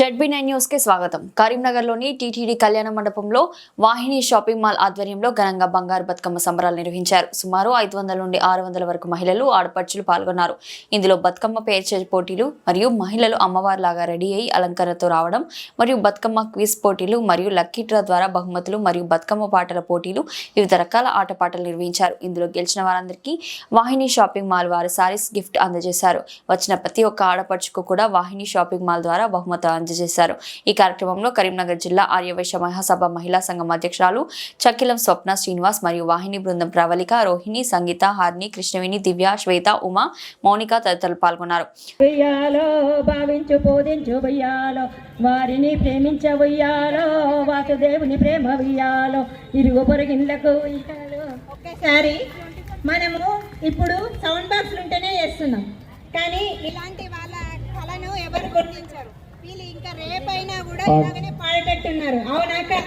ZB nine న్యూస్కి స్వాగతం. కరీంనగర్లోని టీటీడీ కళ్యాణ మండపంలో వాహిని షాపింగ్ మాల్ ఆధ్వర్యంలో ఘనంగా బంగారు బతుకమ్మ సంబరాలు నిర్వహించారు. సుమారు ఐదు వందల నుండి ఆరు వందల వరకు మహిళలు ఆడపడుచులు పాల్గొన్నారు. ఇందులో బతుకమ్మ పేర్చే పోటీలు మరియు మహిళలు అమ్మవారిలాగా రెడీ అయి అలంకరణతో రావడం మరియు బతుకమ్మ క్విజ్ పోటీలు మరియు లక్కీ డ్రా ద్వారా బహుమతులు మరియు బతుకమ్మ పాటల పోటీలు వివిధ రకాల ఆటపాటలు నిర్వహించారు. ఇందులో గెలిచిన వారందరికీ వాహిని షాపింగ్ మాల్ వారి సారీస్ గిఫ్ట్ అందజేశారు. వచ్చిన ప్రతి ఒక్క ఆడపడుచుకు కూడా వాహిని షాపింగ్ మాల్ ద్వారా బహుమతులు అందజేశారు. ఈ కార్యక్రమంలో కరీంనగర్ జిల్లా ఆర్యవైశ్య మహాసభ మహిళా సంఘం అధ్యక్షురాలు చక్కిలం స్వప్న శ్రీనివాస్ మరియు వాహిని బృందం ప్రవళిక రోహిణి సంగీత హార్ని కృష్ణవేణి దివ్య శ్వేత ఉమ మౌనిక తదితరులు పాల్గొన్నారు. వెయ్యాలో భావించు పూజించు వెయ్యాలో వారిని ప్రేమించవయ్యాలో వాసుదేవుని ప్రేమ వెయ్యాలో ఇరుగు పొరగిళ్ళకు ఒకేసారి మనము ఇప్పుడు సౌండ్ బాక్స్ ఉంటేనే చేస్తున్నాం. కానీ ఇలాంటి వాళ్ళ కళను ఎవరు గుర్తించరు. వీళ్ళు ఇంకా రేపైనా కూడా ఇలాగనే పాడేటట్టున్నారు అవునా కదా?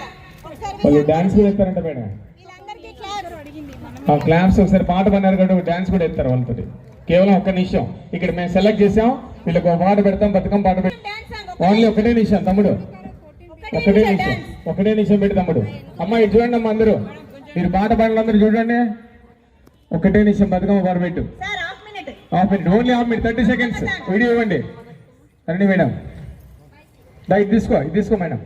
ఒకసారి వాళ్ళు వీళ్ళ- డాన్స్ కూడా ఎత్తారంట మేడం. వీళ్ళందరికీ క్లాస్ అడిగింది ఆ క్లాప్స్ ఒకసారి పాట పన్నారు కాబట్టి డాన్స్ కూడా ఎత్తారు వాళ్ళతో కేవలం ఒక్క నిమిషం. ఇక్కడ మేము సెలెక్ట్ చేసాం. వీళ్ళకి ఒక పాట పెడతాం బతుకమ్మ పాట పెడతాం. ఓన్లీ ఒకటే. నిమిషం తమ్ముడు. ఒకటే నిమిషం ఒకటే నిమిషం పెట్టి తమ్ముడు. అమ్మ ఇటు చూడండి అమ్మ అందరూ. మీరు పాట పాడాలి అందరూ చూడండి. ఒకటే నిమిషం బతుకమ్మ పాట పెట్టు. Sir half minute half minute only half minute thirty seconds video ఇవ్వండి. రండి మేడం. ఇది తీసుకో ఇది తీసుకో మేడం.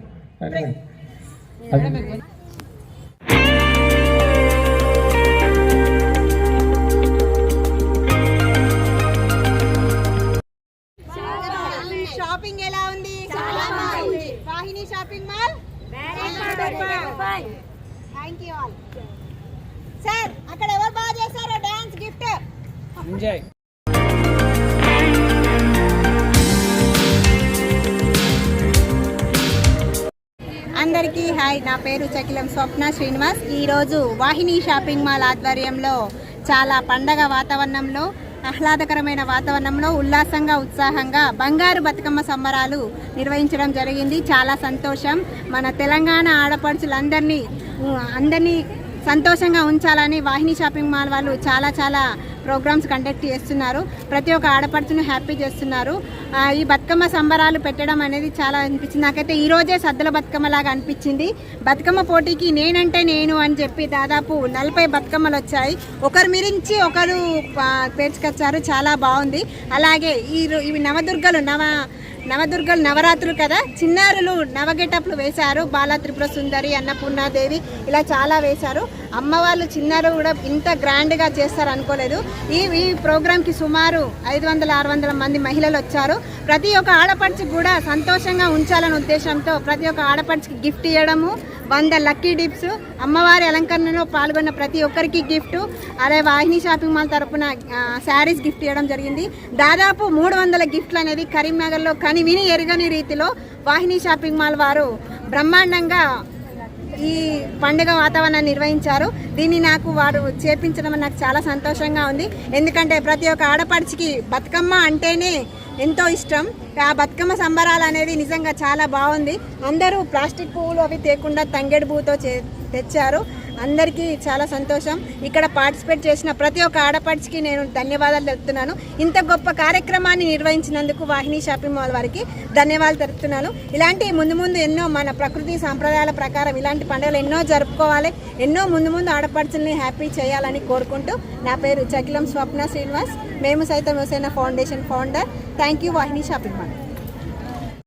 షాపింగ్ ఎలా ఉంది? చాలా బాగుంది. Vahini shopping mall? Thank you all sir అక్కడ ఎవరు బాగా చేశారో? డాన్స్ గిఫ్ట్ అందరికీ హాయ్ నా పేరు చకిలం స్వప్న శ్రీనివాస్. ఈరోజు వాహిని షాపింగ్ మాల్ ఆధ్వర్యంలో చాలా పండగ వాతావరణంలో ఆహ్లాదకరమైన వాతావరణంలో ఉల్లాసంగా ఉత్సాహంగా బంగారు బతుకమ్మ సంబరాలు నిర్వహించడం జరిగింది. చాలా సంతోషం. మన తెలంగాణ ఆడపడుచులందరినీ అందరినీ సంతోషంగా ఉంచాలని వాహిని షాపింగ్ మాల్ వాళ్ళు చాలా చాలా ప్రోగ్రామ్స్ కండక్ట్ చేస్తున్నారు. ప్రతి ఒక్క ఆడపడుచును హ్యాపీ చేస్తున్నారు. ఈ బతుకమ్మ సంబరాలు పెట్టడం అనేది చాలా అనిపించింది. నాకైతే ఈరోజే సద్దల సద్దుల బతుకమ్మ లాగా అనిపించింది. బతుకమ్మ పోటీకి నేనంటే నేను అని చెప్పి దాదాపు నలభై బతుకమ్మలు వచ్చాయి. ఒకరు మిరించి ఒకరు పేర్చుకొచ్చారు. చాలా బాగుంది. అలాగే ఈ ఇవి నవదుర్గలు నవ నవదుర్గలు నవరాత్రులు కదా? చిన్నారులు నవగెటప్లు వేశారు. బాల త్రిపుర సుందరి అన్నపూర్ణాదేవి ఇలా చాలా వేశారు. అమ్మవాళ్ళు చిన్నారు కూడా ఇంత గ్రాండ్గా చేస్తారు అనుకోలేదు. ఈ ఈ ప్రోగ్రామ్కి సుమారు ఐదు వందల ఆరు వందల మంది మహిళలు వచ్చారు. ప్రతి ఒక్క ఆడపడుచు కూడా సంతోషంగా ఉంచాలనే ఉద్దేశంతో ప్రతి ఒక్క ఆడపడుచుకి గిఫ్ట్ ఇవ్వడము వంద లక్కీ డిప్స్ అమ్మవారి అలంకరణలో పాల్గొన్న ప్రతి ఒక్కరికి గిఫ్ట్. అదే వాహిని షాపింగ్ మాల్ తరఫున శారీస్ గిఫ్ట్ ఇవ్వడం జరిగింది. దాదాపు మూడు వందల గిఫ్ట్లు అనేది కరీంనగర్లో కని విని ఎరగని రీతిలో వాహిని షాపింగ్ మాల్ వారు బ్రహ్మాండంగా ఈ పండుగ వాతావరణాన్ని నిర్వహించారు. దీన్ని నాకు వారు చేపించడం నాకు చాలా సంతోషంగా ఉంది. ఎందుకంటే ప్రతి ఒక్క ఆడపడిచికి బతుకమ్మ అంటేనే ఎంతో ఇష్టం. ఆ బతుకమ్మ సంబరాలు అనేది నిజంగా చాలా బాగుంది. అందరూ ప్లాస్టిక్ పువ్వులు అవి తేకుండా తంగేడు పువ్వుతో తెచ్చారు. అందరికీ చాలా సంతోషం. ఇక్కడ పార్టిసిపేట్ చేసిన ప్రతి ఒక్క ఆడపడిచికి నేను ధన్యవాదాలు తెలుపుతున్నాను. ఇంత గొప్ప కార్యక్రమాన్ని నిర్వహించినందుకు వాహిని షాపింగ్ మాల్ వారికి ధన్యవాదాలు తెలుపుతున్నాను. ఇలాంటి ముందు ముందు ఎన్నో మన ప్రకృతి సాంప్రదాయాల ప్రకారం ఇలాంటి పండుగలు ఎన్నో జరుపుకోవాలి. ఎన్నో ముందు ముందు ఆడపడుచుల్ని హ్యాపీ చేయాలని కోరుకుంటూ నా పేరు చకిలం స్వప్న శ్రీనివాస్. మేము సైతం Husena foundation founder. Thank you Vahini shopping mall.